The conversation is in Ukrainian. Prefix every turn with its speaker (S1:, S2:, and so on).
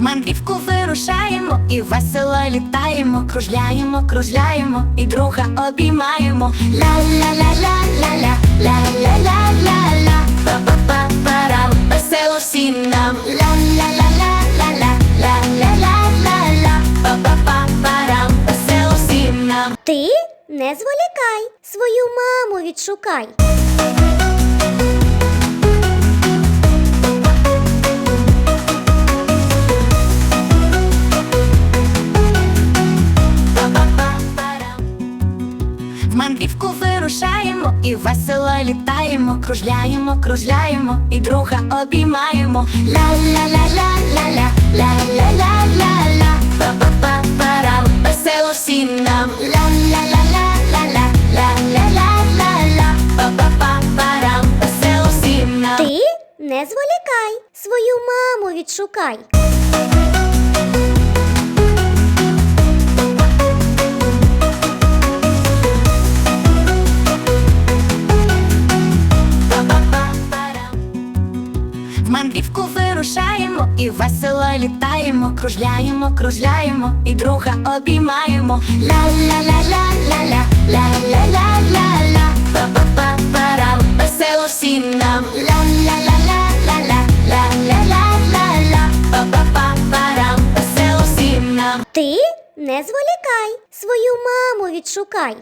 S1: мандрівку вирушаємо і весело літаємо, кружляємо, кружляємо і друга обіймаємо. Ла-ла-ла-ла-ла-ла, ла-ла-ла-ла-ла, па-па-па-парам, весело всім нам. Ла-ла-ла-ла-ла-ла, ла-ла-ла-ла-ла, па-па-па-парам, весело всім нам.
S2: Ти не зволікай, свою маму відшукай.
S1: Мандрівку вирушаємо і весело літаємо, кружляємо, кружляємо і друга обіймаємо. Ла-ла-ла-ла-ла-ла, ла-ла-ла-ла-ла, па-па-па-парам, весело всім нам. Ла-ла-ла-ла-ла-ла, ла-ла-ла-ла-ла, па-па-па-парам, весело всім нам.
S2: Ти не зволікай, свою маму відшукай.
S1: Мандрівку вирушаємо і весело літаємо, кружляємо, кружляємо і друга обіймаємо. Ла-ла-ла-ла-ла-ла, ла-ла-ла-ла-ла, па-па-па-парам, весело всім нам. Ла-ла-ла-ла-ла-ла, ла-ла-ла-ла-ла, па-па-па-парам, весело всім.
S2: Ти не зволікай, свою маму відшукай.